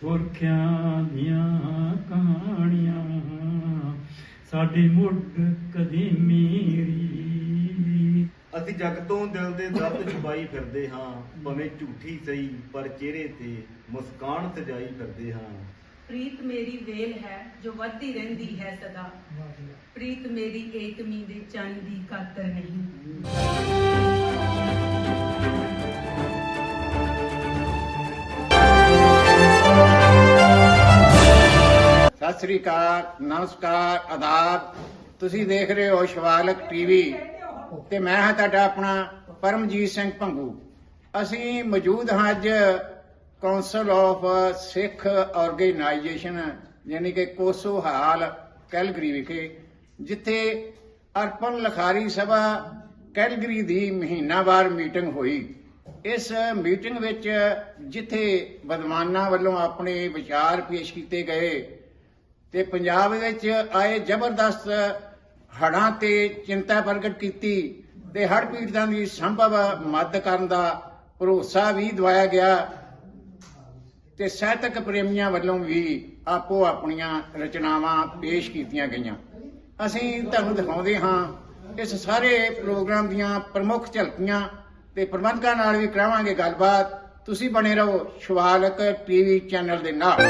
ਪੁਰਖਿਆਂ ਦੀਆਂ ਕਹਾਣੀਆਂ ਸਾਡੀ ਮੁੱਢ ਕਦੀਮੀ ਰੀ ਅਸੀਂ ਜਗ ਤੋਂ ਦਿਲ ਦੇ ਦਰਦ ਛੁਪਾਈ ਫਿਰਦੇ ਹਾਂ ਭਵੇਂ ਝੂਠੀ ਸਹੀ ਪਰ ਚਿਹਰੇ ਤੇ ਮੁਸਕਾਨ ਸਜਾਈ ਫਿਰਦੇ ਹਾਂ। ਪ੍ਰੀਤ ਮੇਰੀ ਵੇਲ ਹੈ ਜੋ ਵੱਧਦੀ ਰਹਿੰਦੀ ਹੈ ਸਦਾ। ਪ੍ਰੀਤ ਮੇਰੀ ਏਕਮੀ ਦੇ ਚੰਨ ਦੀ ਕਾਤਰ ਨਹੀਂ। ਸਤਿ ਸ੍ਰੀ ਅਕਾਲ, ਨਮਸਕਾਰ, ਆਦਾਬ। ਤੁਸੀਂ ਦੇਖ ਰਹੇ ਹੋ ਸ਼ਿਵਾਲਕ ਟੀਵੀ ਤੇ ਮੈਂ ਹਾਂ ਤੁਹਾਡਾ ਆਪਣਾ ਪਰਮਜੀਤ ਸਿੰਘ ਭੰਗੂ। ਅਸੀਂ ਮੌਜੂਦ ਹਾਂ ਅੱਜ ਕਾਉਂਸਲ ਆਫ ਸਿੱਖ ਆਰਗੇਨਾਈਜੇਸ਼ਨ ਯਾਨੀ ਕਿ ਕੋਸੋ ਹਾਲ ਕੈਲਗਰੀ ਵਿਖੇ, ਜਿੱਥੇ ਅਰਪਨ ਲਖਾਰੀ ਸਭਾ ਕੈਲਗਰੀ ਦੀ ਮਹੀਨਾਵਾਰ ਮੀਟਿੰਗ ਹੋਈ। ਇਸ ਮੀਟਿੰਗ ਵਿੱਚ ਜਿੱਥੇ ਵਿਦਵਾਨਾਂ ਵੱਲੋਂ ਆਪਣੇ ਵਿਚਾਰ ਪੇਸ਼ ਕੀਤੇ ਗਏ ਤੇ ਪੰਜਾਬ ਵਿੱਚ ਆਏ ਜ਼ਬਰਦਸਤ ਹੜ੍ਹਾਂ ਤੇ ਚਿੰਤਾ ਪ੍ਰਗਟ ਕੀਤੀ ਤੇ ਹੜ੍ਹ ਪੀੜਤਾਂ ਦੀ ਸੰਭਵ ਮਦਦ ਕਰਨ ਦਾ ਭਰੋਸਾ ਵੀ ਦਵਾਇਆ ਗਿਆ ਤੇ ਸਾਹਿਤਕ ਪ੍ਰੇਮੀਆਂ ਵੱਲੋਂ ਵੀ ਆਪੋ ਆਪਣੀਆਂ ਰਚਨਾਵਾਂ ਪੇਸ਼ ਕੀਤੀਆਂ ਗਈਆਂ। ਅਸੀਂ ਤੁਹਾਨੂੰ ਦਿਖਾਉਂਦੇ ਹਾਂ ਇਸ ਸਾਰੇ ਪ੍ਰੋਗਰਾਮ ਦੀਆਂ ਪ੍ਰਮੁੱਖ ਝਲਕੀਆਂ ਤੇ ਪ੍ਰਬੰਧਕਾਂ ਨਾਲ ਵੀ ਕਰਾਵਾਂਗੇ ਗੱਲਬਾਤ। ਤੁਸੀਂ ਬਣੇ ਰਹੋ ਸ਼ਿਵਾਲਕ ਟੀਵੀ ਚੈਨਲ ਦੇ ਨਾਲ।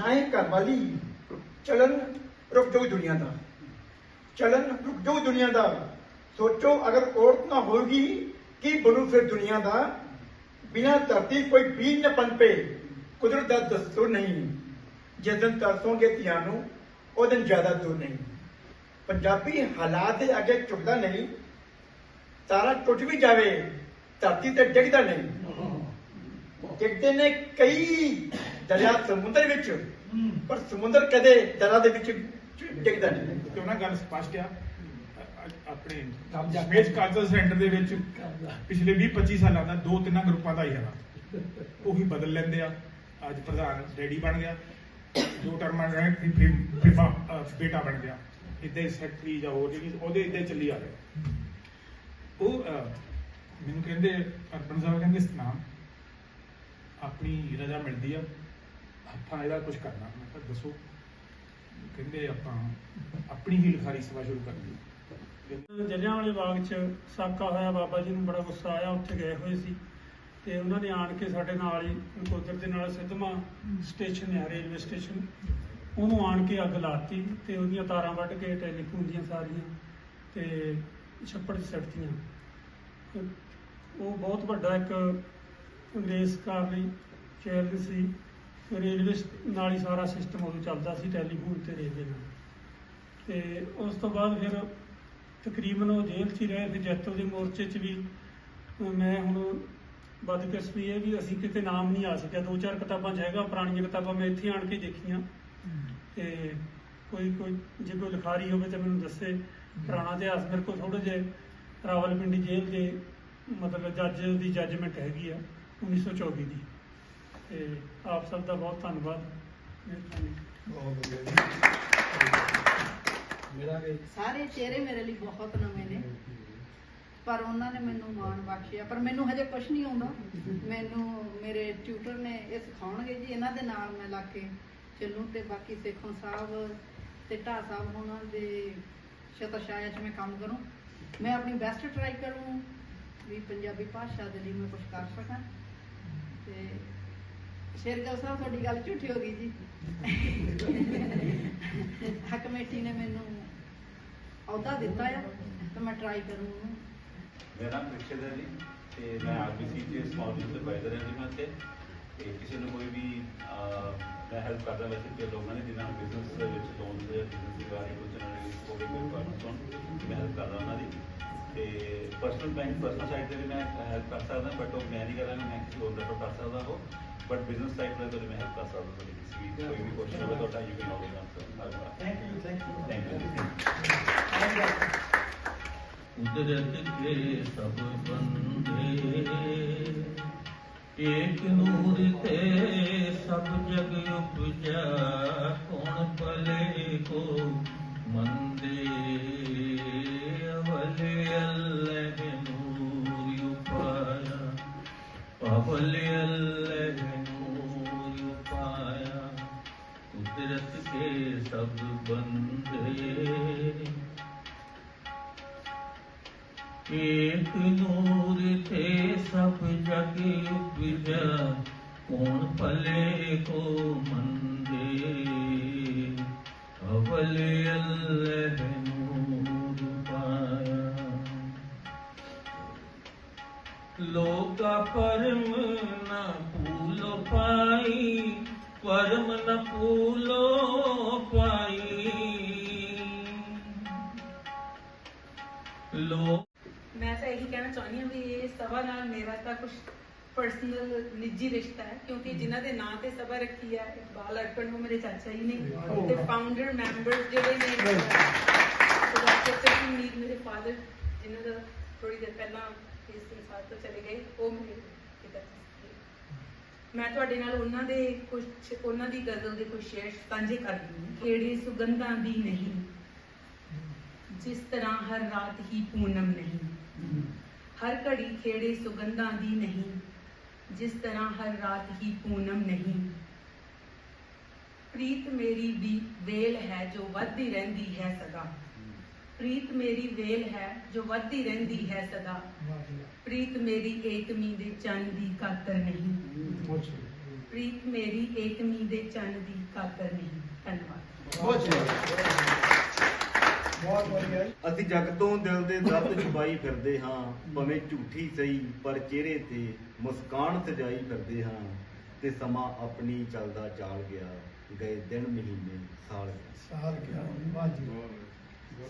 ਨਾ ਹੀ ਘਰਵਾਲੀ ਚਲਨ ਰੁਕ ਜਾਊ ਦੁਨੀਆ ਦਾ। ਚਲਨ ਰੁਕ ਜਾਊ ਦੁਨੀਆ ਦਾ। ਸੋਚੋ ਅਗਰ ਔਰਤ ਨਾ ਹੋਵੇਗੀ ਕੀ ਬਣੂ ਫਿਰ ਦੁਨੀਆ ਦਾ? ਬਿਨਾ ਧਰਤੀ ਕੋਈ ਬੀਜ न ਪਨਪੇ। ਕੁਦਰਤ ਦਾ ਦਸਤੂਰ ਨਹੀਂ। ਜਿਸ ਦਿਨ ਤਰਸੋਂਗੇ ਧੀਆਂ ਨੂੰ ਉਹ ਦਿਨ ਜ਼ਿਆਦਾ ਦੂਰ ਨਹੀਂ। ਪੰਜਾਬੀ ਹਾਲਾਤ ਦੇ ਅੱਗੇ ਝੁਕਦਾ ਨਹੀਂ। ਤਾਰਾ ਟੁੱਟ ਵੀ ਜਾਵੇ ਧਰਤੀ ਤੇ ਡਿੱਗਦਾ ਨਹੀਂ। ਡਿੱਗਦੇ ਨੇ ਕਈ ਦਰਿਆ ਸਮੁੰਦਰ ਵਿੱਚ। ਪਰ ਸਮੁੰਦਰ ਕਦੇ ਦਰਿਆ ਦੇ ਵਿੱਚ ਡਿੱਗਦਾ ਨਹੀਂ। ਤੇ ਉਹਨਾਂ ਗੱਲ ਸਪਸ਼ਟ ਆ। ਅ- ਆਪਣੇ ਸਮੇਜ ਕਲਚਰ ਸੈਂਟਰ ਦੇ ਵਿੱਚ ਪਿਛਲੇ 20 25 ਸਾਲਾਂ ਦਾ ਦੋ ਤਿੰਨਾਂ ਗਰੁੱਪਾਂ ਦਾ ਹੀ ਹੈਗਾ ਉਹੀ ਬਦਲ ਲੈਂਦੇ ਆ। ਅੱਜ ਪ੍ਰਧਾਨ ਡੈਡੀ ਬਣ ਗਿਆ। ਦੋ ਟਰਮਾਂ ਰਹੇ ਅ, ਬੇਟਾ ਬਣ ਗਿਆ। ਇਦਾਂ ਹੀ ਸੈਕਟਰੀ ਜਾਂ ਹੋਰ ਜਿਹੜੀ ਉਹਦੇ ਇਦਾਂ ਚੱਲੀ ਆ ਰਿਹਾ। ਉਹ ਅ, ਮੈਨੂੰ ਕਹਿੰਦੇ ਅਰਪਣ ਸਾਹਿਬ ਕਹਿੰਦੇ ਸਤਨਾਮ ਆਪਣੀ ਰਜਾ ਮਿਲਦੀ ਆ। ਆਪਾਂ ਇਹਦਾ ਕੁਝ ਕਰਨਾ। ਮੈਂ ਕਿਹਾ ਦੱਸੋ। ਕਹਿੰਦੇ ਆਪਾਂ ਆਪਣੀ ਹੀ ਲਿਖਾਰੀ ਸਭਾ ਸ਼ੁਰੂ ਕਰਨੀ ਜਲਿਆਂਵਾਲੇ ਬਾਗ 'ਚ ਸਾਕਾ ਹੋਇਆ, ਬਾਬਾ ਜੀ ਨੂੰ ਬੜਾ ਗੁੱਸਾ ਆਇਆ, ਉੱਥੇ ਗਏ ਹੋਏ ਸੀ। ਤੇ ਉਹਨਾਂ ਨੇ ਆਣ ਕੇ ਸਾਡੇ ਨਾਲ ਹੀ ਨਕੋਦਰ ਦੇ ਨਾਲ ਸਿੱਧਵਾਂ ਸਟੇਸ਼ਨ ਹੈ, ਰੇਲਵੇ ਸਟੇਸ਼ਨ। ਉਹਨੂੰ ਆਣ ਕੇ ਅੱਗ ਲਾਤੀ ਤੇ ਉਹਦੀਆਂ ਤਾਰਾਂ ਵੱਢ ਕੇ ਟੈਲੀਫੋਨ ਦੀਆਂ ਸਾਰੀਆਂ ਤੇ ਛੱਪੜ ਸੜਤੀਆਂ ਉਹ ਬਹੁਤ ਵੱਡਾ ਇੱਕ ਅੰਗਰੇਜ਼ ਕਾਰਨੀ ਚੈਲੰਜ ਸੀ। ਰੇਲਵੇ ਨਾਲ ਹੀ ਸਾਰਾ ਸਿਸਟਮ ਉਦੋਂ ਚੱਲਦਾ ਸੀ ਟੈਲੀਫੋਨ ਤੇ ਰੇਲਵੇ ਨਾਲ। ਤੇ ਉਸ ਤੋਂ ਬਾਅਦ ਫਿਰ ਤਕਰੀਬਨ ਉਹ ਜੇਲ੍ਹ 'ਚ ਹੀ ਰਹੇ, ਫਿਰ ਜੈਤੋ ਦੇ ਮੋਰਚੇ 'ਚ ਵੀ ਮੈਂ ਹੁਣ ਬਦਕਿਸਮਤੀ ਇਹ ਵੀ ਅਸੀਂ ਕਿਤੇ ਨਾਮ ਨਹੀਂ ਆ ਸਕਿਆ। ਦੋ ਚਾਰ ਕਿਤਾਬਾਂ 'ਚ ਹੈਗਾ, ਪੁਰਾਣੀਆਂ ਕਿਤਾਬਾਂ ਮੈਂ ਇੱਥੇ ਆਣ ਕੇ ਦੇਖੀਆਂ। ਤੇ ਕੋਈ ਕੋਈ, ਜੇ ਕੋਈ ਲਿਖਾਰੀ ਹੋਵੇ ਤਾਂ ਮੈਨੂੰ ਦੱਸੇ। ਪੁਰਾਣਾ ਇਤਿਹਾਸ ਮੇਰੇ ਕੋਲ ਥੋੜੇ ਜਿਹੇ ਰਾਵਲਪਿੰਡੀ ਜੇਲ੍ਹ ਦੇ ਮਤਲਬ ਜੱਜ ਦੀ ਜੱਜਮੈਂਟ ਹੈਗੀ ਆ 1924 ਦੀ। ਤੇ ਆਪ ਸਭ ਦਾ ਬਹੁਤ ਧੰਨਵਾਦ। ਮਿਹਰਬਾਨੀ ਸਾਰੇ ਚਿਹਰੇ ਮੇਰੇ ਲਈ ਬਹੁਤ ਨਵੇਂ ਨੇ। ਪਰ ਉਹਨਾਂ ਨੇ ਮੈਨੂੰ ਮਾਣ ਬਖਸ਼ਿਆ। ਪਰ ਮੈਨੂੰ ਹਜੇ ਕੁਝ ਨਹੀਂ ਆਉਂਦਾ। ਮੈਨੂੰ ਮੇਰੇ ਟਿਊਟਰ ਨੇ ਇਹ ਸਿਖਾਉਣਗੇ ਜੀ। ਇਹਨਾਂ ਦੇ ਨਾਲ ਮੈਂ ਲਾ ਕੇ ਚੱਲੂ ਤੇ ਬਾਕੀ ਸੇਖੋਂ ਸਾਹਿਬ ਤੇ ਢਾ ਸਾਹਿਬ ਉਹਨਾਂ ਦੇ ਸ਼ਤਸ਼ਾਇਆ 'ਚ ਮੈਂ ਕੰਮ ਕਰੂੰ। ਮੈਂ ਆਪਣੀ ਬੈਸਟ ਟਰਾਈ ਕਰੂੰ ਵੀ ਪੰਜਾਬੀ ਭਾਸ਼ਾ ਦੇ ਲਈ ਮੈਂ ਕੁਝ ਕਰ ਸਕਾਂ। ਤੇ ਸ਼ੇਰਗਲ ਸਾਹਿਬ ਤੁਹਾਡੀ ਗੱਲ ਝੂਠੀ ਹੋ ਗਈ ਜੀ। ਹਾ ਕਮੇਟੀ ਨੇ ਮੈਨੂੰ ਅਹੁਦਾ ਦਿੱਤਾ ਆ ਤਾਂ ਮੈਂ ਟਰਾਈ ਕਰੂੰ ਉਹਨੂੰ ਮੇਰਾ ਨਾਮ ਪ੍ਰਿਕਸ਼ਿਤ ਹੈ ਜੀ ਤੇ ਮੈਂ ਆਰਬੀਸੀ ਦੇ ਸਮਾਲ ਬਿਜ਼ਨਸ ਐਡਵਾਈਜ਼ਰ ਹਾਂ ਜੀ ਮੈਂ ਇੱਥੇ। ਤੇ ਕਿਸੇ ਨੂੰ ਕੋਈ ਵੀ ਅਹ, ਮੈਂ ਹੈਲਪ ਕਰਦਾ ਵੈਸੇ ਤੇ ਲੋਕਾਂ ਨੇ ਜਿਨ੍ਹਾਂ ਨੂੰ ਬਿਜ਼ਨਸ ਦੇ ਵਿੱਚ ਲੋਨ ਦੇ ਬਿਜ਼ਨਸ ਦੇ ਬਾਰੇ ਕੁਝ ਉਹਨਾਂ ਨੇ ਕੋਈ ਵੀ ਰਿਕੁਆਇਰਮੈਂਟ ਹੋਣ ਮੈਂ ਹੈਲਪ ਕਰਦਾ ਉਹਨਾਂ ਦੀ। ਤੇ ਪਰਸਨਲ ਬੈਂਕ ਪਰਸਨਲ ਸਾਈਡ ਤੇ ਵੀ ਮੈਂ ਹੈਲਪ ਕਰ ਸਕਦਾ ਬਟ ਉਹ ਮੈਂ ਨਹੀਂ ਕਰਾਂਗਾ ਮੈਂ ਕਿਸੇ ਹੋਰ ਰੈਫਰ ਕਰ ਸਕਦਾ ਉਹ ਬਟ ਬਿਜ਼ਨਸ ਸਾਈਡ ਤੇ ਤੁਹਾਡੀ ਮੈਂ ਹੈਲਪ ਕਰ ਸਕਦਾ ਤੁਹਾਡੀ ਕਿਸੇ ਵੀ ਕੋਈ ਵੀ ਕੁਐਸਚਨ ਹੋਵੇ ਤੁਹਾਡਾ you can always answer thank you thank you thank you ਕੁਦਰਤ ਕੇ ਸਭ ਬੰਦੇ ਏਕ ਨੂਰ ਤੇ ਸਭ ਜਗ ਉਪਜਾ ਕੌਣ ਭਲੇ ਕੋ ਮੰਦੇ ਕੁਦਰਤ ਕੇ ਸਭ ਬੰਦੇ ਏਕ ਨੂਰ ਥੇ ਸਭ ਜਗ ਉਪਜਾ ਕੌਣ ਭਲੇ ਕੋ ਮੰਦੇ ਕੁਝ ਪਰਸਨਲ ਨਿੱਜੀ ਰਿਸ਼ਤਾ ਹੈ ਕਿਉਂਕਿ ਜਿਨ੍ਹਾਂ ਦੇ ਨਾਂ ਤੇ ਸਭਾ ਰੱਖੀ ਹੈ ਇਕਬਾਲ ਅਰਪਣ ਉਹ ਮੇਰੇ ਚਾਚਾ ਜੀ ਨੇ ਤੇ ਫਾਊਂਡਰ ਮੈਂਬਰਸ ਜਿਹੜੇ ਨੇ ਡਾਕਟਰ ਸਚਿਨ ਮੀਰ ਮੇਰੇ ਫਾਦਰ ਜਿਨ੍ਹਾਂ ਦਾ ਥੋੜੀ ਦੇਰ ਪਹਿਲਾਂ ਇਸ ਸੰਸਾਰ ਤੋਂ ਚਲੇ ਗਏ ਉਹ ਮੇਰੇ ਪਿਤਾ ਸੀ। ਮੈਂ ਤੁਹਾਡੇ ਨਾਲ ਉਹਨਾਂ ਦੇ ਕੁਝ ਉਹਨਾਂ ਦੀ ਗਜ਼ਲ ਦੇ ਕੁਝ ਸ਼ੇਰ ਸਾਂਝੇ ਕਰਦੀ ਹਾਂ। ਕਿਹੜੇ ਸੁਗੰਧਾਂ ਦੀ ਨਹੀਂ ਜਿਸ ਤਰ੍ਹਾਂ ਹਰ ਰਾਤ ਹੀ ਪੂਨਮ ਨਹੀਂ। ਹਰ ਘੜੀ ਖੇੜੇ ਸੁਗੰਧਾਂ ਦੀ ਨਹੀਂ ਜਿਸ ਤਰ੍ਹਾਂ ਹਰ ਰਾਤ ਹੀ ਪੂਨਮ ਨਹੀਂ। ਪ੍ਰੀਤ ਮੇਰੀ ਵੀ ਵੇਲ ਹੈ ਜੋ ਵੱਧਦੀ ਰਹਿੰਦੀ ਹੈ ਸਦਾ। ਪ੍ਰੀਤ ਮੇਰੀ ਵੇਲ ਹੈ ਜੋ ਵੱਧਦੀ ਰਹਿੰਦੀ ਹੈ ਸਦਾ। ਪ੍ਰੀਤ ਮੇਰੀ ਏਕਮੀ ਦੇ ਚੰਨ ਦੀ ਕਾਤਰ ਨਹੀਂ। ਪ੍ਰੀਤ ਮੇਰੀ ਏਕਮੀ ਦੇ ਚੰਨ ਦੀ ਕਾਤਰ ਨਹੀਂ। ਧੰਨਵਾਦ। ਬਹੁਤ ਬਹੁਤ ਵਧੀਆ ਜੀ। ਅਸੀਂ ਜਗ ਤੋਂ ਦਿਲ ਦੇ ਦਰਦ ਛੁਪਾਈ ਫਿਰਦੇ ਹਾਂ ਭਾਵੇਂ ਝੂਠੀ ਸਹੀ ਪਰ ਚਿਹਰੇ ਤੇ ਮੁਸਕਾਨ ਸਜਾਈ ਫਿਰਦੇ ਹਾਂ ਤੇ ਸਮਾਂ ਆਪਣੀ ਚੱਲਦਾ ਚਾਲ ਗਿਆ ਗਏ ਦਿਨ ਮਹੀਨੇ ਸਾਲ ਗਏ। ਸਾਰ ਗਿਆ ਵਾਹ ਜੀ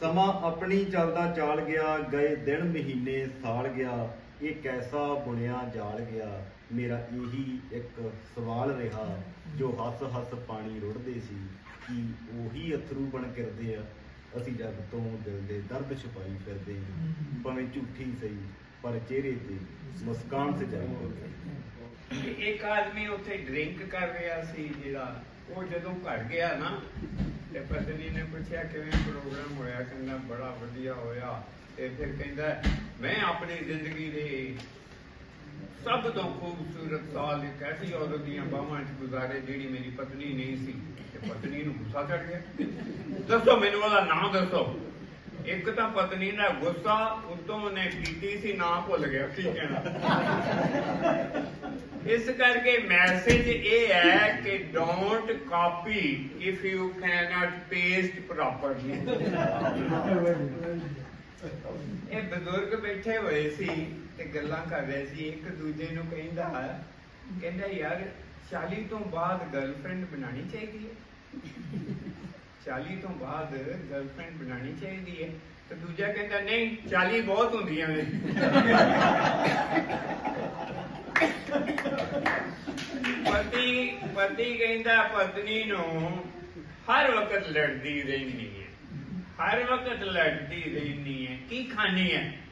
ਸਮਾਂ ਆਪਣੀ ਚੱਲਦਾ ਚਾਲ ਗਿਆ ਗਏ ਦਿਨ ਮਹੀਨੇ ਸਾਲ ਗਿਆ ਇਹ ਕੈਸਾ ਬੁਣਿਆ ਜਾਲ ਗਿਆ ਮੇਰਾ ਇਹੀ ਇੱਕ ਸਵਾਲ ਰਿਹਾ ਜੋ ਹੱਸ ਹੱਸ ਪਾਣੀ ਰੁੜਦੇ ਸੀ ਕੀ ਉਹੀ ਅਥਰੂ ਬਣ ਕਰਦੇ ਆ ਅਸੀਂ ਜਗ ਤੋਂ ਦਿਲ ਦੇ ਦਰਦ ਛੁਪਾਈ ਫਿਰਦੇ ਭਾਵੇਂ ਝੂਠੀ ਸਹੀ, ਪਰ ਚਿਹਰੇ ਤੇ ਮੁਸਕਾਨ ਸਜਾਈ ਇੱਕ ਆਦਮੀ ਉੱਥੇ ਡਰਿੰਕ ਕਰ ਰਿਹਾ ਸੀ ਜਿਹੜਾ, ਉਹ ਜਦੋਂ ਘਰ ਗਿਆ ਨਾ, ਤੇ ਪਤਨੀ ਨੇ ਪੁੱਛਿਆ ਕਿਵੇਂ ਪ੍ਰੋਗਰਾਮ ਹੋਇਆ, ਕਹਿੰਦਾ ਬੜਾ ਵਧੀਆ ਹੋਇਆ। ਤੇ ਫਿਰ ਕਹਿੰਦਾ, ਮੈਂ ਆਪਣੀ ਜ਼ਿੰਦਗੀ ਦੇ ਸਭ ਤੋਂ ਖੂਬਸੂਰਤ ਸਾਲ ਇੱਕ ਐਸੀ ਔਰਤ ਦੀਆਂ ਬਾਹਾਂ 'ਚ ਗੁਜ਼ਾਰੇ ਜਿਹੜੀ ਮੇਰੀ ਪਤਨੀ ਨਹੀਂ ਸੀ। ਤੇ ਪਤਨੀ ਨੂੰ ਗੁੱਸਾ ਚੜ ਗਿਆ। ਦੱਸੋ, ਮੈਨੂੰ ਉਹਦਾ ਨਾਮ ਦੱਸੋ। ਇੱਕ ਤਾਂ ਪਤਨੀ ਦਾ ਗੁੱਸਾ ਉਤੋਂ ਉਹਨੇ ਪੀਤੀ ਸੀ, ਨਾਂ ਭੁੱਲ ਗਿਆ, ਕੀ ਕਹਿਣਾ। ਇਸ ਕਰਕੇ ਮੈਸੇਜ ਇਹ ਹੈ ਕਿ don't copy if you can't paste properly ਇਹ ਬਜ਼ੁਰਗ ਬੈਠੇ ਹੋਏ ਸੀ। ਤੇ ਗੱਲਾਂ ਕਰ ਰਹੇ ਸੀ, ਇੱਕ ਦੂਜੇ ਨੂੰ ਕਹਿੰਦਾ ਕਹਿੰਦਾ ਯਾਰ 40 ਤੋਂ ਬਾਅਦ ਗਰਲਫ੍ਰੈਂਡ ਬਣਾਣੀ ਚਾਹੀਦੀ ਹੈ। 40 ਤੋਂ ਬਾਅਦ ਗਰਲਫ੍ਰੈਂਡ ਬਣਾਣੀ ਚਾਹੀਦੀ ਹੈ। ਤੇ ਦੂਜਾ ਕਹਿੰਦਾ, ਨਹੀਂ 40 ਬਹੁਤ ਹੁੰਦੀਆਂ ਨੇ। ਪਤੀ ਪਤੀ ਕਹਿੰਦਾ, ਪਤਨੀ ਨੂੰ ਹਰ ਵਕਤ ਲੜਦੀ ਰਹਿੰਦੀ ਹੈ। ਹਰ ਵਕਤ ਲੜਦੀ ਰਹਿੰਦੀ ਹੈ। ਕੀ ਖਾਣੀ ਹੈ?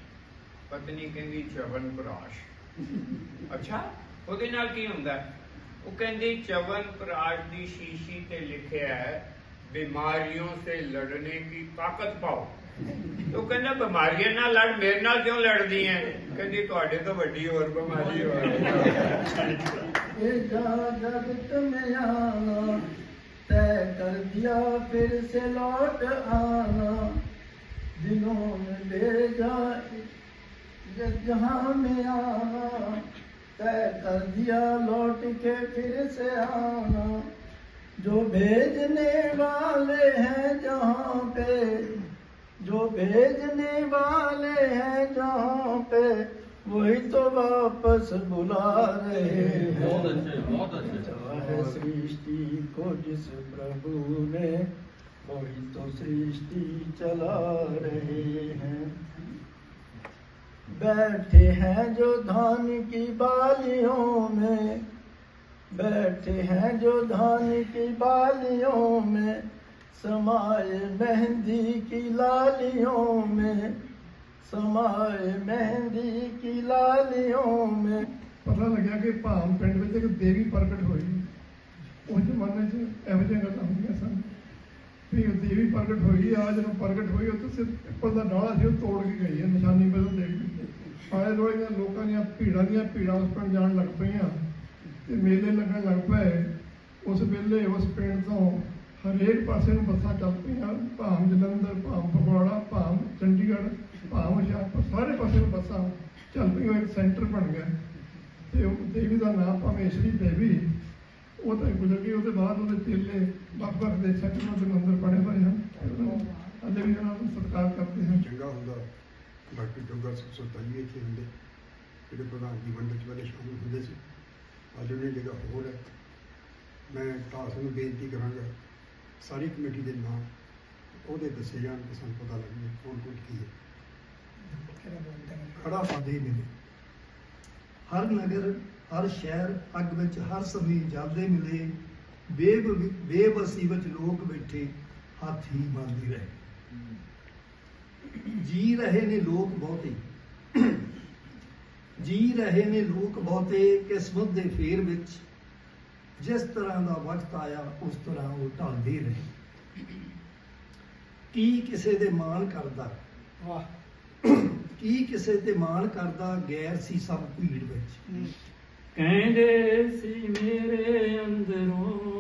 ਪਤਨੀ ਕਹਿੰਦੀ, ਚਵਨ ਪ੍ਰਾਸ਼। ਅੱਛਾ, ਉਹਦੇ ਨਾਲ ਕੀ ਹੁੰਦਾ? ਉਹ ਕਹਿੰਦੀ, ਚਵਨ ਪ੍ਰਾਸ਼ ਦੀ ਸ਼ੀਸ਼ੀ ਤੇ ਲਿਖਿਆ ਹੈ, ਬਿਮਾਰੀਆਂ ਸੇ ਲੜਨੇ ਦੀ ਤਾਕਤ ਪਾਓ। ਉਹ ਕਹਿੰਦਾ, ਬਿਮਾਰੀਆਂ ਨਾਲ ਲੜ, ਮੇਰੇ ਨਾਲ ਕਿਉਂ ਲੜਦੀ ਐ? ਕਹਿੰਦੀ, ਤੁਹਾਡੇ ਤੋਂ ਵੱਡੀ ਹੋਰ ਬਿਮਾਰੀ ਹੋ। ਇਹ ਜਗਤ ਮੈਂ ਆਣਾ, ਤੈ ਕਰ ਦਿਆ ਫਿਰ ਸੇ ਲੌਟ ਆਣਾ। ਦਿਨੋਂ ਲੈ ਜਾ जहाँ में आना तय कर दिया लौट के फिर से आना। जो भेजने वाले हैं जहाँ पे जो भेजने वाले हैं जहाँ पे वही तो वापस बुला रहे हैं सृष्टि को जिस प्रभु ने वही तो सृष्टि चला रहे हैं। बैठे हैं जो धान की बालियों में बैठे हैं जो धान की बालियों में समाए मेहंदी की लालियों में समाए मेहंदी की लालियों में ਪਤਾ ਲੱਗਿਆ ਕਿ ਭਾਮ ਪਿੰਡ ਵਿੱਚ ਇੱਕ ਦੇਵੀ ਪ੍ਰਗਟ ਹੋਈ ਉਸ ਜ਼ਮਾਨੇ 'ਚ ਇਹੋ ਜਿਹੀਆਂ ਗੱਲਾਂ ਹੁੰਦੀਆਂ ਸਨ ਵੀ ਉਹ ਦੇਵੀ ਪ੍ਰਗਟ ਹੋਈ ਆ ਜਦੋਂ ਪ੍ਰਗਟ ਹੋਈ ਉਹ ਤੁਸੀਂ ਪਿੱਪਲ ਦਾ ਡਾਲਾ ਸੀ ਉਹ ਤੋੜ ਕੇ ਗਈ ਹੈ ਨਿਸ਼ਾਨੀ ਬਦਲ ਦੇਵੀ ਆਲੇ ਦੁਆਲੇ ਦੀਆਂ ਲੋਕਾਂ ਦੀਆਂ ਭੀੜਾਂ ਦੀਆਂ ਭੀੜਾਂ ਉਸ ਪਿੰਡ ਜਾਣ ਲੱਗ ਪਈਆਂ। ਤੇ ਮੇਲੇ ਲੱਗਣ ਲੱਗ ਪਏ। ਉਸ ਵੇਲੇ ਉਸ ਪਿੰਡ ਤੋਂ ਹਰੇਕ ਪਾਸੇ ਨੂੰ ਬੱਸਾਂ ਚੱਲ ਪਈਆਂ। ਭਾਮ ਜਲੰਧਰ ਭਾਮ ਫਗਵਾੜਾ ਭਾਮ ਚੰਡੀਗੜ੍ਹ ਭਾਮ ਹੁਸ਼ਿਆਰਪੁਰ ਸਾਰੇ ਪਾਸੇ ਨੂੰ ਬੱਸਾਂ ਚੱਲ ਪਈਆਂ। ਇੱਕ ਸੈਂਟਰ ਬਣ ਗਿਆ। ਤੇ ਉਹ ਦੇਵੀ ਦਾ ਨਾਮ ਪਰਮੇਸ਼ਰੀ ਦੇਵੀ ਉਹ ਤਾਂ ਗੁਜ਼ਰ ਗਈ। ਉਹਦੇ ਬਾਅਦ ਉਹਦੇ ਚੇਲੇ ਦੇਸ਼ਾਂ 'ਚ ਉਹਦੇ ਮੰਦਰ ਬਣੇ ਹੋਏ ਹਨ। ਨੂੰ ਅੱਜ ਵੀ ਉਹਨਾਂ ਨੂੰ ਸਤਿਕਾਰ ਕਰਦੇ ਹਨ। ਚੰਗਾ ਹੁੰਦਾ। ਡਾਕਟਰ ਜੋਗਾ ਸਿੰਘ ਸੁਲਤਾਨੀ ਇੱਥੇ ਹੁੰਦੇ ਜਿਹੜੇ ਪ੍ਰਧਾਨ ਜੀ ਮੰਡਲ ਚ ਵਾਲੇ ਸ਼ਾਮਿਲ ਹੁੰਦੇ ਸੀ। ਅੱਜ ਉਹਨੇ ਜਗ੍ਹਾ ਹੋਰ ਹੈ, ਮੈਂ ਦਾਸ ਨੂੰ ਬੇਨਤੀ ਕਰਾਂਗਾ, ਸਾਰੀ ਕਮੇਟੀ ਦੇ ਨਾਮ ਉਹਦੇ ਦੱਸੇ ਜਾਣ ਤੇ ਸਾਨੂੰ ਪਤਾ ਲੱਗੇ ਕੌਣ ਕੌਣ ਕੀ ਹੈ। ਖੜਾ ਸਾਦੇ ਮਿਲੇ। ਹਰ ਨਗਰ, ਹਰ ਸ਼ਹਿਰ, ਅੱਗ ਵਿੱਚ ਹਰ ਸਮੇਂ ਜਲਦੇ ਮਿਲੇ। ਬੇਬ, ਬੇਬਸੀ ਵਿੱਚ ਲੋਕ ਬੈਠੇ, ਹੱਥ ਹੀ ਬੰਦੀ ਰਹੇ। ਜੀ ਰਹੇ ਨੇ ਲੋਕ ਬਹੁਤੇ। ਜੀ ਰਹੇ ਨੇ ਲੋਕ ਬਹੁਤੇ ਕਿਸਮਤ ਦੇ ਫੇਰ ਵਿੱਚ। ਜਿਸ ਤਰ੍ਹਾਂ ਦਾ ਵਕਤ ਆਇਆ ਉਸ ਤਰ੍ਹਾਂ ਉਹ ਢਲਦੇ ਰਹੇ। ਕੀ ਕਿਸੇ ਦੇ ਮਾਣ ਕਰਦਾ? ਵਾਹ। ਕੀ ਕਿਸੇ ਤੇ ਮਾਣ ਕਰਦਾ? ਗੈਰ ਸੀ ਸਭ ਭੀੜ ਵਿੱਚ। ਕਹਿੰਦੇ ਸੀ ਮੇਰੇ ਅੰਦਰੋਂ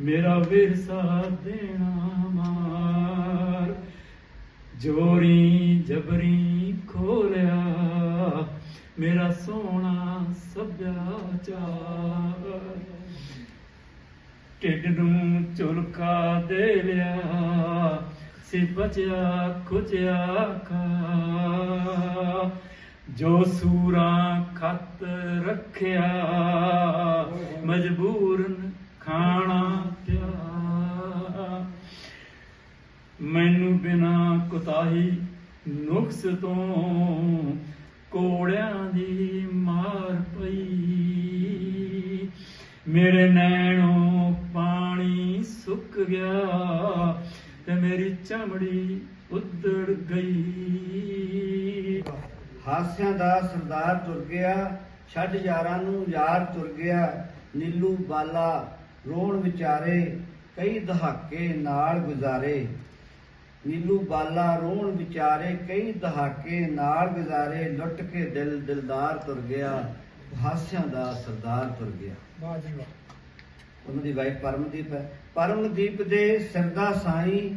ਮੇਰਾ ਵਿਰਸਾ ਦੇਣਾ। ਜੋਰੀ ਜਬਰੀ ਖੋਲਿਆ, ਮੇਰਾ ਸੋਹਣਾ ਸੱਭਿਆਚਾਰ। ਢਿੱਡ ਨੂੰ ਝੁਲਕਾ ਦੇ ਲਿਆ ਸੇ ਬਚਿਆ, ਖੁਚਿਆ ਖਾ। ਜੋ ਸੂਰਾਂ ਖਤ ਰੱਖਿਆ, ਮਜਬੂਰਨ ਖਾਣਾ ਮੈਨੂੰ ਬਿਨਾ ਕੁਤਾਹੀ ਨੁਕਸ ਤੋਂ ਕੋੜਿਆਂ ਦੀ ਮਾਰ ਪਈ। ਮੇਰੇ ਨੈਣੋਂ ਪਾਣੀ ਸੁੱਕ ਗਿਆ ਤੇ ਮੇਰੀ ਚਮੜੀ ਉਧੜ ਗਈ। ਹਾਸਿਆਂ ਦਾ ਸਰਦਾਰ ਤੁਰ ਗਿਆ, ਛੱਡ ਯਾਰਾਂ ਨੂੰ ਯਾਰ ਤੁਰ ਗਿਆ। ਨੀਲੂ ਬਾਲਾ ਰੋਣ ਵਿਚਾਰੇ, ਕਈ ਦਹਾਕੇ ਨਾਲ ਗੁਜ਼ਾਰੇ। ਨੀਲੂ ਬਾਲਾ ਰੋਣ ਵਿਚਾਰੇ ਕਈ ਦਹਾਕੇ ਨਾਲ ਗੁਜ਼ਾਰੇ ਲੁੱਟ ਕੇ ਦਿਲ ਦਿਲਦਾਰ ਤੁਰ ਗਿਆ ਹਾਸਿਆਂ ਦਾ ਸਰਦਾਰ ਤੁਰ ਗਿਆ। ਵਾਹ ਜੀ ਵਾਹ। ਉਹਨਾਂ ਦੀ ਵਾਈਫ ਪਰਮਦੀਪ ਹੈ। ਪਰਮਦੀਪ ਦੇ ਸਿਰ ਦਾ ਸਾਈਂ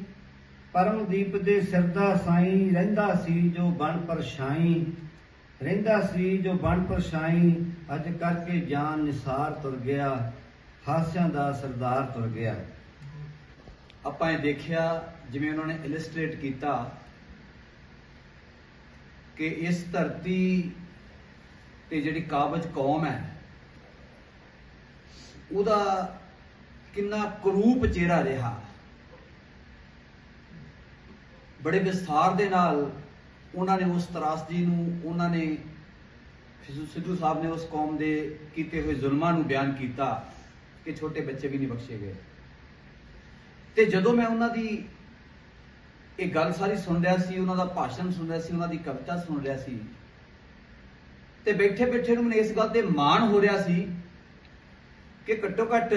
ਪਰਮਦੀਪ ਦੇ ਸਿਰ ਦਾ ਸਾਈਂ ਰਹਿੰਦਾ ਸੀ ਜੋ ਬਣ ਪਰਛਾਈ ਰਹਿੰਦਾ ਸੀ ਜੋ ਬਣ ਪਰਛਾਈ ਅੱਜ ਕਰਕੇ ਜਾਨ ਨਿਸਾਰ ਤੁਰ ਗਿਆ ਹਾਸਿਆਂ ਦਾ ਸਰਦਾਰ ਤੁਰ ਗਿਆ। ਆਪਾਂ ਇਹ ਦੇਖਿਆ ਜਿਵੇਂ ਉਹਨਾਂ ਨੇ ਇਲਸਟ੍ਰੇਟ ਕੀਤਾ ਕਿ ਇਸ ਧਰਤੀ ਤੇ ਜਿਹੜੀ ਕਾਬਜ ਕੌਮ ਹੈ, ਉਹਦਾ ਕਿੰਨਾ ਕਰੂਪ ਚਿਹਰਾ ਰਿਹਾ। ਬੜੇ ਵਿਸਥਾਰ ਦੇ ਨਾਲ ਉਹਨਾਂ ਨੇ ਉਸ ਤਰਾਸਦੀ ਨੂੰ, ਉਹਨਾਂ ਨੇ ਸਿੱਧੂ ਸਿੱਧੂ ਸਾਹਿਬ ਨੇ ਉਸ ਕੌਮ ਦੇ ਕੀਤੇ ਹੋਏ ਜ਼ੁਲਮਾਂ ਨੂੰ ਬਿਆਨ ਕੀਤਾ ਕਿ ਛੋਟੇ ਬੱਚੇ ਵੀ ਨਹੀਂ ਬਖਸ਼ੇ ਗਏ। ਤੇ ਜਦੋਂ ਮੈਂ ਉਹਨਾਂ ਦੀ ਇਹ ਗੱਲ ਸਾਰੀ ਸੁਣ ਰਿਹਾ ਸੀ ਉਹਨਾਂ ਦਾ ਭਾਸ਼ਣ ਸੁਣ ਰਿਹਾ ਸੀ ਉਹਨਾਂ ਦੀ ਕਵਿਤਾ ਸੁਣ ਰਿਹਾ ਸੀ। ਤੇ ਬੈਠੇ ਬੈਠੇ ਨੂੰ ਮੈਨੂੰ ਇਸ ਗੱਲ ਤੇ ਮਾਣ ਹੋ ਰਿਹਾ ਸੀ ਕਿ ਘੱਟੋ ਘੱਟ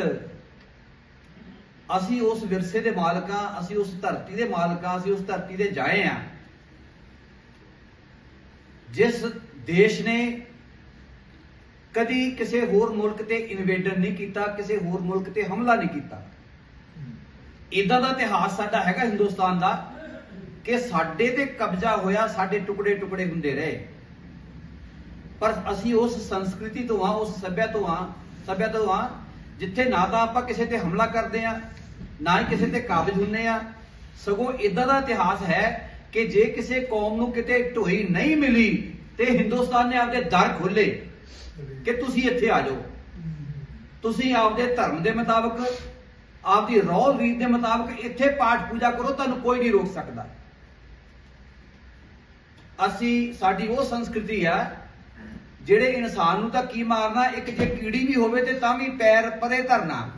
ਅਸੀਂ ਉਸ ਵਿਰਸੇ ਦੇ ਮਾਲਕਾਂ ਅਸੀਂ ਉਸ ਧਰਤੀ ਦੇ ਮਾਲਕਾਂ ਅਸੀਂ ਉਸ ਧਰਤੀ ਦੇ ਜਾਏ ਆ ਜਿਸ ਦੇਸ਼ ਨੇ ਕਦੀ ਕਿਸੇ ਹੋਰ ਮੁਲਕ ਤੇ ਇਨਵੇਡਰ ਨਹੀਂ ਕੀਤਾ ਕਿਸੇ ਹੋਰ ਮੁਲਕ ਤੇ ਹਮਲਾ ਨਹੀਂ ਕੀਤਾ। ਇਦਾਂ ਦਾ ਇਤਿਹਾਸ ਸਾਡਾ ਹੈਗਾ ਹਿੰਦੁਸਤਾਨ ਦਾ। ਕਿ ਸਾਡੇ ਤੇ ਕਬਜ਼ਾ ਹੋਇਆ, ਸਾਡੇ ਟੁਕੜੇ ਟੁਕੜੇ ਹੁੰਦੇ ਰਹੇ। ਪਰ ਅਸੀਂ ਉਸ ਸੰਸਕ੍ਰਿਤੀ ਤੋਂ ਆ, ਉਸ ਸੱਭਿਆ ਤੋਂ ਆ ਸੱਭਿਆ ਤੋਂ ਆ, ਜਿੱਥੇ ਨਾ ਤਾਂ ਆਪਾਂ ਕਿਸੇ ਤੇ ਹਮਲਾ ਕਰਦੇ ਆ, ਨਾ ਹੀ ਕਿਸੇ ਤੇ ਕਾਬਜ ਹੁੰਨੇ ਆ। ਸਗੋਂ ਇਦਾਂ ਦਾ ਇਤਿਹਾਸ ਹੈ ਕਿ ਜੇ ਕਿਸੇ ਕੌਮ ਨੂੰ ਕਿਤੇ ਢੋਈ ਨਹੀਂ ਮਿਲੀ, ਤੇ ਹਿੰਦੁਸਤਾਨ ਨੇ ਆਪਦੇ ਦਰ ਖੋਲੇ ਕਿ ਤੁਸੀਂ ਇੱਥੇ ਆ ਜਾਓ। ਤੁਸੀਂ ਆਪਦੇ ਧਰਮ ਦੇ ਮੁਤਾਬਕ, ਆਪਦੀ ਰੋਹ ਰੀਤ ਦੇ ਮੁਤਾਬਕ ਇੱਥੇ ਪਾਠ ਪੂਜਾ ਕਰੋ, ਤੁਹਾਨੂੰ ਕੋਈ ਨਹੀਂ ਰੋਕ ਸਕਦਾ। ਅਸੀਂ, ਸਾਡੀ ਉਹ ਸੰਸਕ੍ਰਿਤੀ ਆ, ਜਿਹੜੇ ਇਨਸਾਨ ਨੂੰ ਤਾਂ ਕੀ ਮਾਰਨਾ, ਇੱਕ ਜੇ ਕੀੜੀ ਵੀ ਹੋਵੇ ਤੇ ਤਾਂ ਵੀ ਪੈਰ ਪਰੇ ਧਰਨਾ।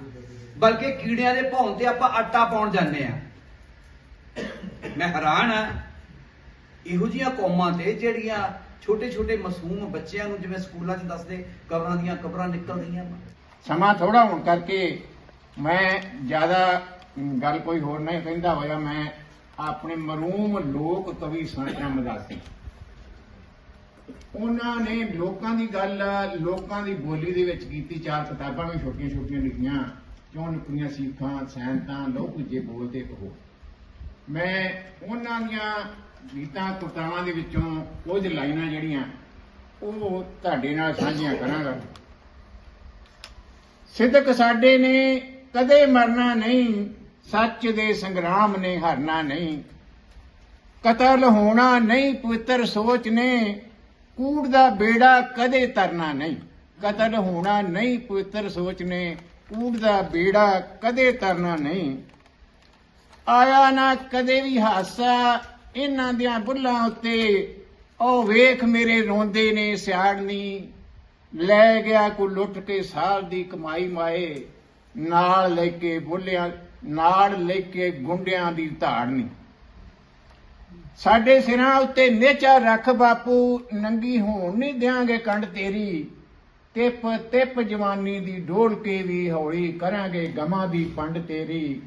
ਬਲਕਿ ਕੀੜਿਆਂ ਦੇ ਭੌਣ ਤੇ ਆਪਾਂ ਆਟਾ ਪਾਉਣ ਜਾਂਦੇ ਆ। ਮੈਂ ਹੈਰਾਨ ਆ, ਇਹੋ ਜਿਹੀਆਂ ਕੌਮਾਂ ਤੇ ਜਿਹੜੀਆਂ ਛੋਟੇ ਛੋਟੇ ਮਾਸੂਮ ਬੱਚਿਆਂ ਨੂੰ ਜਿਵੇਂ ਸਕੂਲਾਂ 'ਚ ਦੱਸਦੇ, ਕਬਰਾਂ ਦੀਆਂ ਕਬਰਾਂ ਨਿਕਲ ਰਹੀਆਂ ਸਮਾਂ ਥੋੜਾ ਹੋਣ ਕਰਕੇ ਮੈਂ ਜ਼ਿਆਦਾ ਗੱਲ ਕੋਈ ਹੋਰ ਨਹੀਂ ਕਹਿੰਦਾ ਹੋਇਆ, ਮੈਂ ਆਪਣੇ ਮਰੂਮ ਲੋਕ ਕਵੀ ਸੰਤ ਮਦਾਸੀ ਉਹਨਾਂ ਨੇ ਲੋਕਾਂ ਦੀ ਗੱਲ, ਲੋਕਾਂ ਦੀ ਬੋਲੀ ਦੇ ਵਿੱਚ ਕੀਤੀ, ਚਾਰ ਕਿਤਾਬਾਂ ਵੀ ਛੋਟੀਆਂ ਛੋਟੀਆਂ ਲਿਖੀਆਂ ਕਿਉਂ ਨਿਕਲੀਆਂ ਸੀਖਾਂ, ਸੈਨਤਾਂ, ਲੋਕ ਜੇ ਬੋਲਦੇ ਕਹੋ ਮੈਂ ਉਹਨਾਂ ਦੀਆਂ ਗੀਤਾਂ ਕਵਿਤਾਵਾਂ ਦੇ ਵਿੱਚੋਂ ਕੁਝ ਲਾਈਨਾਂ ਜਿਹੜੀਆਂ, ਉਹ ਤੁਹਾਡੇ ਨਾਲ ਸਾਂਝੀਆਂ ਕਰਾਂਗਾ। ਸਿੱਧਕ ਸਾਡੇ ਨੇ ਕਦੇ ਮਰਨਾ ਨਹੀਂ, ਸੱਚ ਦੇ ਸੰਗਰਾਮ ਨੇ ਹਾਰਨਾ ਨਹੀਂ। ਕਤਲ ਹੋਣਾ ਨਹੀਂ, ਪਵਿੱਤਰ ਸੋਚ ਨੇ ਕੂੜ ਦਾ ਬੇੜਾ ਕਦੇ ਤਰਨਾ ਨਹੀਂ, ਕਤਲ ਹੋਣਾ ਨਹੀਂ ਪਵਿੱਤਰ ਸੋਚ ਨੇ, ਕੂੜ ਦਾ ਬੇੜਾ ਕਦੇ ਤਰਨਾ ਨਹੀਂ। ਆਇਆ ਨਾ ਕਦੇ ਵੀ ਹਾਸਾ, ਇਹਨਾਂ ਦੀਆਂ ਬੁੱਲਾਂ ਉੱਤੇ, ਉਹ ਵੇਖ ਮੇਰੇ ਰੋਂਦੇ ਨੇ ਸਿਆੜਨੀ ਲੈ ਗਿਆ ਕੋ ਲੁੱਟ ਕੇ ਸਾਲ ਦੀ ਕਮਾਈ ਮਾਏ, ਨਾਲ ਲੈ ਕੇ ਬੁੱਲਿਆਂ, ਨਾਲ ਲੈ ਕੇ ਗੁੰਡਿਆਂ ਦੀ ਧਾੜਨੀ। ਸਾਡੇ ਸਿਰਾਂ ਉੱਤੇ ਨੇਚਾ ਰੱਖ ਬਾਪੂ, ਨੰਗੀ ਹੋਣ ਨਹੀਂ ਦਿਆਂਗੇ ਕੰਡ ਤੇਰੀ। ਤਿਪ ਤਿਪ ਜਵਾਨੀ ਦੀ ਡੋਲ ਕੇ ਵੀ ਹੌਲੀ ਕਰਾਂਗੇ ਗਮਾਂ ਦੀ ਪੰਡ ਤੇਰੀ।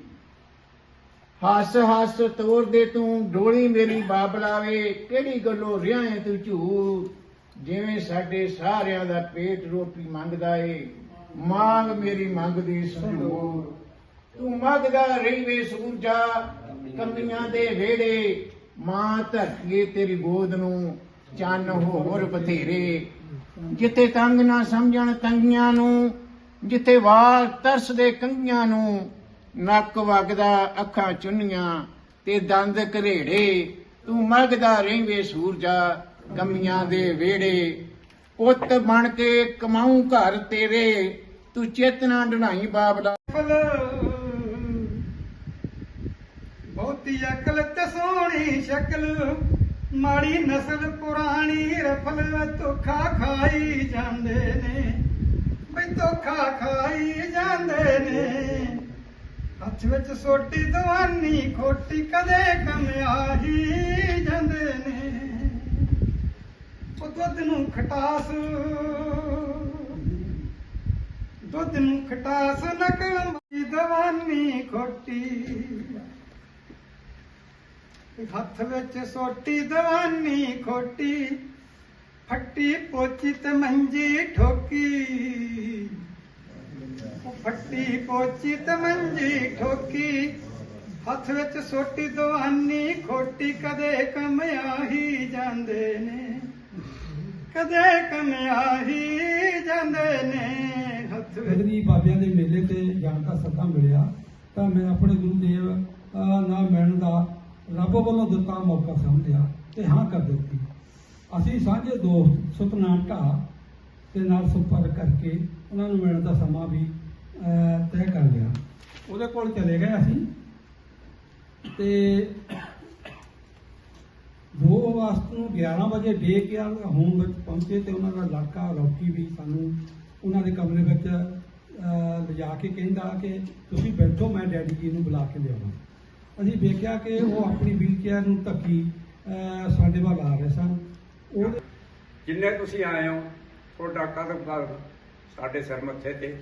ਹੱਸ ਹੱਸ ਤੋਰ ਦੇ ਤੂੰ, ਡੋਲੀ ਮੇਰੀ ਬਾਬਲਾਵੇ ਕਿਹੜੀ ਗੱਲੋਂ ਰਿਆਂ ਤੂੰ ਝੂਠ? ਜਿਵੇਂ ਸਾਡੇ ਸਾਰਿਆਂ ਦਾ ਪੇਟ ਰੋਟੀ ਮੰਗਦਾ ਏ, ਮੰਗ ਮੇਰੀ ਮੰਗਦੀ ਸੰਜੂਰ ਤੂੰ ਮੰਗਦਾ ਰਹਿਵੇ ਸੂਰਜਾ ਕੰਮੀਆਂ ਦੇ ਵੇੜੇ ਮਾਂ ਧਰਤੀਏ ਤੇਰੀ ਗੋਦ ਨੂੰ ਚੰਨ ਹੋਰ ਬਥੇਰੇ। ਜਿੱਥੇ ਤੰਗ ਨਾ ਸਮਝਣ ਤੰਗੀਆਂ ਨੂੰ, ਜਿੱਥੇ ਵਾਰ ਤਰਸਦੇ ਕੰਗੀਆਂ ਨੂੰ, ਨੱਕ ਵਗਦਾ ਅੱਖਾਂ ਚੁੰਨੀਆਂ ਤੇ ਦੰਦ ਘਰੇੜੇ। ਤੂੰ ਮਗਦਾ ਰਹਿਵੇ ਸੂਰਜਾ ਗਮੀਆਂ ਦੇ ਵੇੜੇ ਪੁੱਤ ਬਣ ਕੇ ਕਮਾਉਂ ਘਰ ਤੇਰੇ, ਤੂੰ ਚੇਤਨਾ ਢਣਾਈ ਬਾਬਲਾ। ਬਹੁਤੀ ਅਕਲ ਤੇ ਸੋਹਣੀ ਸ਼ਕਲ। ਮਾੜੀ ਨਸਲ ਪੁਰਾਣੀ ਰਫਲ ਧੋਖਾ ਖਾਈ ਜਾਂਦੇ ਨੇ। ਬਈ ਧੋਖਾ ਖਾਈ ਜਾਂਦੇ ਨੇ। ਹੱਥ ਵਿੱਚ ਸੋਟੀ ਦਵਾਨੀ, ਖੋਟੀ ਕਦੇ ਕਮਿਆਹੀ ਜਾਂਦੇ ਨੇ। ਉਹ ਦੁੱਧ ਨੂੰ ਖਟਾਸ, ਦੁੱਧ ਨੂੰ ਖਟਾਸ, ਨਕਲ ਦਵਾਨੀ ਖੋਟੀ। ਹੱਥ ਵਿੱਚ ਸੋਟੀ ਦਵਾਨੀ ਖੋਟੀ ਫੱਟੀ ਪੋਚੀ ਤੇ ਮੰਜੀ ਠੋਕੀ। ਫੱਟੀ ਪੋਚੀ ਤੇ ਮੰਜੀ ਠੋਕੀ ਹੱਥ ਵਿੱਚ ਸੋਟੀ ਦਵਾਨੀ ਖੋਟੀ ਕਦੇ ਕਮਿਆਹੀ ਜਾਂਦੇ ਨੇ। ਕਦੇ ਕਮਿਆਹੀ ਜਾਂਦੇ ਨੇ ਹੱਥ ਵਿੱਚ। ਬਦਰੀ ਬਾਬਿਆਂ ਦੇ ਮੇਲੇ ਤੇ ਜਾਣ ਦਾ ਸੱਦਾ ਮਿਲਿਆ ਤਾਂ ਮੈਂ ਆਪਣੇ ਗੁਰੂ ਦੇਵ ਅਹ, ਨਾਲ ਮਿਲਣ ਦਾ ਰੱਬ ਵੱਲੋਂ ਦਿੱਤਾ ਮੌਕਾ ਸਮਝਿਆ ਤੇ ਹਾਂ ਕਰ ਦਿੱਤੀ। ਅਸੀਂ ਸਾਂਝੇ ਦੋਸਤ ਸਤਨਾਮ ਢਾ ਦੇ ਨਾਲ ਸੰਪਰਕ ਕਰਕੇ ਉਹਨਾਂ ਨੂੰ ਮਿਲਣ ਦਾ ਸਮਾਂ ਵੀ ਤੈਅ ਕਰ ਲਿਆ। ਉਹਦੇ ਕੋਲ ਚਲੇ ਗਏ ਅਸੀਂ ਤੇ ਦੋ ਅਗਸਤ ਨੂੰ 11 ਵਜੇ ਡੇ ਕੇਅਰ ਹੋਮ ਵਿੱਚ ਪਹੁੰਚੇ ਤੇ ਉਹਨਾਂ ਦਾ ਲੜਕਾ ਰੌਕੀ ਵੀ ਸਾਨੂੰ ਉਹਨਾਂ ਦੇ ਕਮਰੇ ਵਿੱਚ ਲਿਜਾ ਕੇ ਕਹਿੰਦਾ ਕਿ ਤੁਸੀਂ ਬੈਠੋ, ਮੈਂ ਡੈਡੀ ਜੀ ਨੂੰ ਬੁਲਾ ਕੇ ਲਿਆਵਾਂ। ਅਸੀਂ ਵੇਖਿਆ ਕਿ ਉਹ ਆਪਣੀ ਵੀਲਚੇਅਰ ਨੂੰ ਧੱਕੀ ਸਾਡੇ ਵੱਲ ਆ ਰਹੇ ਸਨ। ਉਹ ਜਿੰਨੇ ਤੁਸੀਂ ਆਏ ਹੋ ਤੁਹਾਡਾ ਕਦਮ ਕਦਮ ਸਾਡੇ ਸਿਰ ਮੱਥੇ ਤੇ।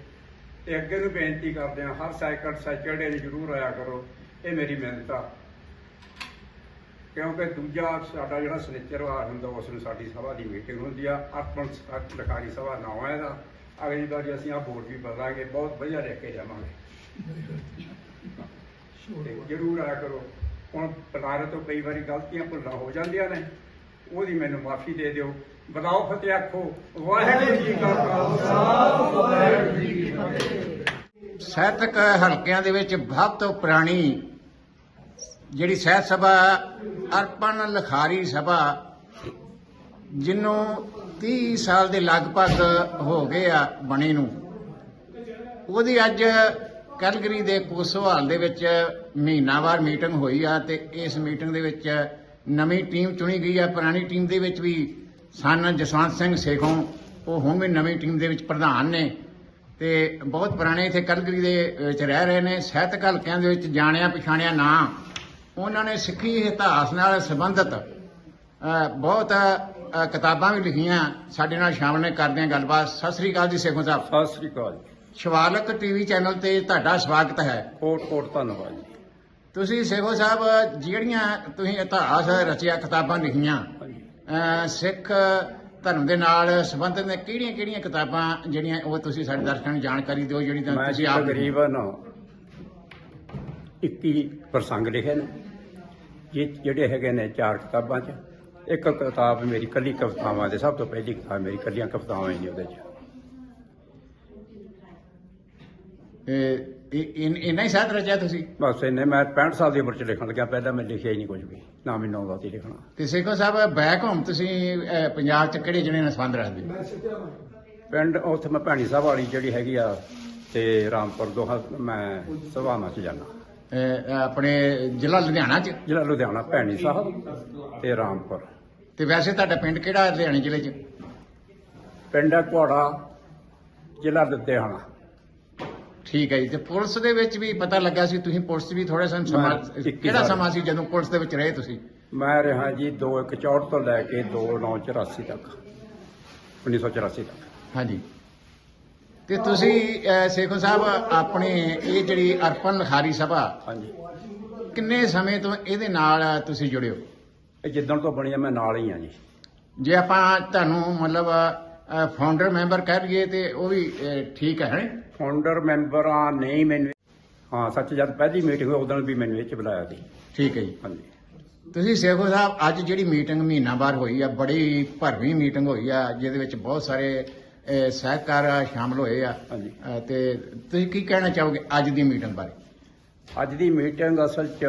ਤੇ ਅੱਗੇ ਨੂੰ ਬੇਨਤੀ ਕਰਦੇ ਹਾਂ, ਹਰ ਸੈਕਿੰਡ ਸੈਚਰਡੇ ਨੂੰ ਜ਼ਰੂਰ ਆਇਆ ਕਰੋ, ਇਹ ਮੇਰੀ ਮਿਹਨਤ ਆ। ਕਿਉਂਕਿ ਦੂਜਾ ਸਾਡਾ ਜਿਹੜਾ ਸਨਿਚਰਵਾਰ ਹੁੰਦਾ, ਉਸ ਨੂੰ ਸਾਡੀ ਸਭਾ ਦੀ ਮੀਟਿੰਗ ਹੁੰਦੀ ਆ। ਅਰਪਣ ਲਖਾਰੀ ਸਭਾ ਨਾ ਹੈ ਇਹਦਾ। ਅਗਲੀ ਵਾਰੀ ਅਸੀਂ ਆ ਬੋਰਡ ਵੀ ਬਦਲਾਂਗੇ, ਬਹੁਤ ਵਧੀਆ ਲੈ ਕੇ ਜਾਵਾਂਗੇ। ਤੇ ਜ਼ਰੂਰ ਆਇਆ ਕਰੋ। ਹੁਣ ਪਲਾਰੇ ਤੋਂ ਕਈ ਵਾਰੀ ਗਲਤੀਆਂ ਭੁੱਲਾਂ ਹੋ ਜਾਂਦੀਆਂ ਨੇ, ਉਹਦੀ ਮੈਨੂੰ ਮਾਫੀ ਦੇ ਦਿਓ। ਬਲਾਓ ਫਤਿਹ ਆਖੋ। ਵਾਹਿਗੁਰੂ ਜੀ ਕਾ ਖਾਲਸਾ, ਵਾਹਿਗੁਰੂ ਜੀ ਕੀ ਫਤਿਹ। ਸਾਹਿਤਕ ਹਲਕਿਆਂ ਦੇ ਵਿੱਚ ਬਹੁਤ ਪੁਰਾਣੀ ਜਿਹੜੀ ਸਾਹਿਤ ਸਭਾ, ਅਰਪਣ ਲਖਾਰੀ ਸਭਾ ਜਿਹਨੂੰ 30 ਸਾਲ ਦੇ ਲਗਭਗ ਹੋ ਗਏ ਆ ਬਣੇ ਨੂੰ, ਉਹਦੀ ਅੱਜ ਕੈਲਗਰੀ ਦੇ ਕੋਸਵਾਲ ਦੇ ਵਿੱਚ ਮਹੀਨਾਵਾਰ ਮੀਟਿੰਗ ਹੋਈ ਆ ਤੇ ਇਸ ਮੀਟਿੰਗ ਦੇ ਵਿੱਚ ਨਵੀਂ ਟੀਮ ਚੁਣੀ ਗਈ ਆ, ਪੁਰਾਣੀ ਟੀਮ ਦੇ ਵਿੱਚ ਵੀ ਸਨ ਜਸਵੰਤ ਸਿੰਘ ਸੇਖੋਂ, ਉਹ ਹੁਣ ਵੀ ਨਵੀਂ ਟੀਮ ਦੇ ਵਿੱਚ ਪ੍ਰਧਾਨ ਨੇ ਤੇ ਬਹੁਤ ਪੁਰਾਣੇ ਇੱਥੇ ਕਲਗਰੀ ਦੇ ਵਿੱਚ ਰਹਿ ਰਹੇ ਨੇ ਸਾਹਿਤਕ ਹਲਕਿਆਂ ਦੇ ਵਿੱਚ ਜਾਣਿਆ ਪਛਾਣਿਆ ਨਾਂ। ਉਹਨਾਂ ਨੇ ਸਿੱਖੀ ਇਤਿਹਾਸ ਨਾਲ ਸੰਬੰਧਿਤ ਬਹੁਤ ਕਿਤਾਬਾਂ ਵੀ ਲਿਖੀਆਂ। ਸਾਡੇ ਨਾਲ ਸ਼ਾਮਲ ਨੇ, ਕਰਦੇ ਹਾਂ ਗੱਲਬਾਤ। ਸਤਿ ਸ੍ਰੀ ਅਕਾਲ ਜੀ ਸੇਖੋਂ ਸਾਹਿਬ। ਸਤਿ ਸ੍ਰੀ ਅਕਾਲ ਸ਼ਿਵਾਲਕ ਟੀਵੀ ਚੈਨਲ ਤੇ ਤੁਹਾਡਾ ਸਵਾਗਤ ਹੈ। ਕੋਟ ਕੋਟ ਧੰਨਵਾਦ ਜੀ। ਤੁਸੀਂ ਸੇਖੋ ਸਾਹਿਬ ਜਿਹੜੀਆਂ ਤੁਸੀਂ ਇਤਿਹਾਸ ਰਚਿਆ ਕਿਤਾਬਾਂ ਲਿਖੀਆਂ ਸਿੱਖ ਧਰਮ ਦੇ ਨਾਲ ਸੰਬੰਧਿਤ ਨੇ ਕਿਹੜੀਆਂ ਕਿਹੜੀਆਂ ਕਿਤਾਬਾਂ ਜਿਹੜੀਆਂ ਉਹ ਤੁਸੀਂ ਸਾਡੇ ਦਰਸ਼ਕਾਂ ਨੂੰ ਜਾਣਕਾਰੀ ਦਿਓ ਜਿਹੜੀ ਤਾਂ ਮੈਂ ਤੁਸੀਂ ਆਪ ਤਕਰੀਬਨ 21 ਪ੍ਰਸੰਗ ਲਿਖੇ ਨੇ। ਇਹ ਜਿਹੜੇ ਹੈਗੇ ਨੇ ਚਾਰ ਕਿਤਾਬਾਂ 'ਚ। ਇੱਕ ਕਿਤਾਬ ਮੇਰੀ ਕੱਲੀ ਕਵਿਤਾਵਾਂ ਦੇ ਸਭ ਤੋਂ ਪਹਿਲੀ ਕਿਤਾਬ ਮੇਰੀ ਕੱਲੀਆਂ ਕਵਿਤਾਵਾਂ ਹੀ ਨੇ ਉਹਦੇ 'ਚ। ਇਹ ਇਹ- ਇੰਨਾ ਹੀ ਸਾਹਿਤ ਰਚਿਆ ਤੁਸੀਂ? ਬਸ ਇਹਨੇ ਮੈਂ 65 ਸਾਲ ਦੀ ਉਮਰ 'ਚ ਲਿਖਣ ਲੱਗਿਆ ਪਹਿਲਾਂ ਮੈਂ ਲਿਖਿਆ ਹੀ ਨਹੀਂ ਕੁਝ ਵੀ ਨਾ ਮੈਨੂੰ ਆਉਂਦਾ ਸੀ ਲਿਖਣਾ। ਤੇ ਸੇਖੋ ਸਾਹਿਬ ਬੈਕ ਹੋਮ ਤੁਸੀਂ ਪੰਜਾਬ ਚ ਕਿਹੜੇ ਜਿਹੜੇ ਨਾਲ ਸੰਬੰਧ ਰੱਖਦੇ? ਹੋ? ਪਿੰਡ ਉੱਥੇ ਮੈਂ ਭੈਣੀ ਸਾਹਿਬ ਵਾਲੀ ਜਿਹੜੀ ਹੈਗੀ ਆ ਤੇ ਰਾਮਪੁਰ ਦੋਹਾਂ ਮੈਂ ਸਭਾਵਾਂ 'ਚ ਜਾਣਾ ਆਪਣੇ ਜ਼ਿਲ੍ਹਾ ਲੁਧਿਆਣਾ ਚ? ਜ਼ਿਲ੍ਹਾ ਲੁਧਿਆਣਾ ਭੈਣੀ ਸਾਹਿਬ ਤੇ ਰਾਮਪੁਰ। ਤੇ ਵੈਸੇ ਤੁਹਾਡਾ ਪਿੰਡ ਕਿਹੜਾ ਲੁਧਿਆਣੇ ਜ਼ਿਲ੍ਹੇ ਚ? ਪਿੰਡ ਹੈ ਘੋੜਾ ਜ਼ਿਲ੍ਹਾ ਲੁਧਿਆਣਾ। ਠੀਕ ਹੈ ਜੀ। ਤੇ ਪੁਲਿਸ ਦੇ ਵਿੱਚ ਵੀ ਪਤਾ ਲੱਗਾ ਸੀ ਤੁਸੀਂ ਪੁਲਿਸ ਵੀ ਥੋੜਾ ਸਮਾਂ ਸਮਾਂ ਮੈਂ ਇੱਕੀ ਕਿਹੜਾ ਸਾਲ। ਸਮਾਂ ਸੀ ਜਦੋਂ ਪੁਲਿਸ ਦੇ ਵਿੱਚ ਰਹੇ ਤੁਸੀਂ? ਮੈਂ ਰਿਹਾ ਜੀ 2164 ਤੋਂ ਲੈ ਕੇ 2984 ਤੱਕ 1984 ਤੱਕ। ਹਾਂਜੀ। ਤੇ ਤੁਸੀਂ ਅ, ਸੇਖੋ ਸਾਹਿਬ ਆਪਣੇ ਇਹ ਜਿਹੜੀ ਅਰਪਣ ਲਿਖਾਰੀ ਸਭਾ ਹਾਂਜੀ। ਕਿੰਨੇ ਸਮੇਂ ਤੋਂ ਇਹਦੇ ਨਾਲ ਤੁਸੀਂ ਜੁੜੇ ਹੋ? ਇਹ ਜਿੱਦਣ ਤੋਂ ਬਣੀ ਆ ਮੈਂ ਨਾਲ ਹੀ ਆ ਜੀ। ਜੇ ਆਪਾਂ ਤੁਹਾਨੂੰ ਮਤਲਬ ਫਾਊਂਡਰ ਮੈਂਬਰ ਕਹਿ ਲਈਏ ਤੇ ਉਹ ਵੀ ਠੀਕ ਹੈ ਹੈਂ? ਫਾਊਂਡਰ ਮੈਂਬਰ ਆ ਨਹੀਂ ਮੈਨੂੰ ਹਾਂ ਸੱਚ ਜਦ ਪਹਿਲੀ ਮੀਟਿੰਗ ਹੋਈ ਉਦੋਂ ਵੀ ਮੈਨੂੰ ਇਹ ਚ ਬੁਲਾਇਆ ਸੀ। ਠੀਕ ਹੈ ਜੀ। ਹਾਂਜੀ। ਤੁਸੀਂ ਸੇਖੋ ਸਾਹਿਬ ਅੱਜ ਜਿਹੜੀ ਮੀਟਿੰਗ ਮਹੀਨਾ ਬਾਅਦ ਹੋਈ ਆ ਬੜੀ ਭਰਵੀਂ ਮੀਟਿੰਗ ਹੋਈ ਆ ਜਿਹਦੇ ਵਿੱਚ ਬਹੁਤ ਸਾਰੇ ਸਹਿਕਾਰ ਸ਼ਾਮਲ ਹੋਏ ਆ। ਤੇ ਤੁਸੀਂ ਕੀ ਕਹਿਣਾ ਚਾਹੋਗੇ ਅੱਜ ਦੀ ਮੀਟਿੰਗ ਬਾਰੇ? ਅੱਜ ਦੀ ਮੀਟਿੰਗ ਅਸਲ ਚ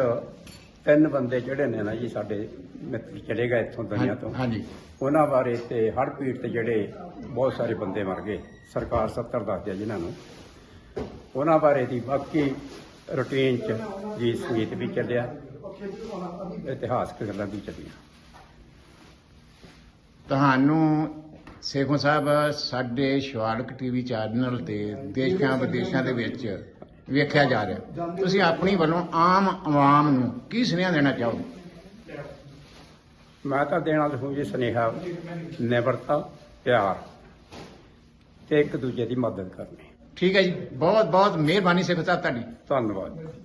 ਤਿੰਨ ਬੰਦੇ ਜਿਹੜੇ ਨੇ ਨਾ ਜੀ ਸਾਡੇ ਮਿੱਤਰ ਚਲੇ ਗਏ ਇੱਥੋਂ ਦੁਨੀਆ ਤੋਂ। ਹਾਂਜੀ। ਉਹਨਾਂ ਬਾਰੇ ਤੇ ਹੜ੍ਹ ਪੀੜ ਤੇ ਜਿਹੜੇ ਬਹੁਤ ਸਾਰੇ ਬੰਦੇ ਮਰ ਗਏ। ਸਰਕਾਰ 70 ਦੱਸਦੀ ਆ ਜਿਨ੍ਹਾਂ ਨੂੰ। ਉਹਨਾਂ ਬਾਰੇ ਦੀ ਬਾਕੀ ਰੁਟੀਨ ਚ ਗੀਤ ਸੰਗੀਤ ਵੀ ਚੱਲਿਆ ਇਤਿਹਾਸਕ ਗੱਲਾਂ ਵੀ ਚੱਲੀਆਂ। ਤੁਹਾਨੂੰ ਸੇਖੋ ਸਾਹਿਬ ਸਾਡੇ ਸ਼ਿਵਾਲਕ ਟੀਵੀ ਚੈਨਲ ਤੇ ਦੇਸ਼ਾਂ ਵਿਦੇਸ਼ਾਂ ਦੇ ਵਿੱਚ ਵੇਖਿਆ ਜਾ ਰਿਹਾ। ਤੁਸੀਂ ਆਪਣੀ ਵੱਲੋਂ ਆਮ ਆਵਾਮ ਨੂੰ ਕੀ ਸੁਨੇਹਾ ਦੇਣਾ ਚਾਹੋਗੇ? ਮੈਂ ਤਾਂ ਦੇਣਾ ਚਾਹੂੰ ਜੀ ਸੁਨੇਹਾ ਨਿਮਰਤਾ ਪਿਆਰ ਤੇ ਇੱਕ ਦੂਜੇ ਦੀ ਮਦਦ ਕਰਨੀ। ਠੀਕ ਹੈ ਜੀ। ਬਹੁਤ ਬਹੁਤ ਮਿਹਰਬਾਨੀ ਸੇਖੋ ਸਾਹਿਬ ਤੁਹਾਡੀ। ਧੰਨਵਾਦ।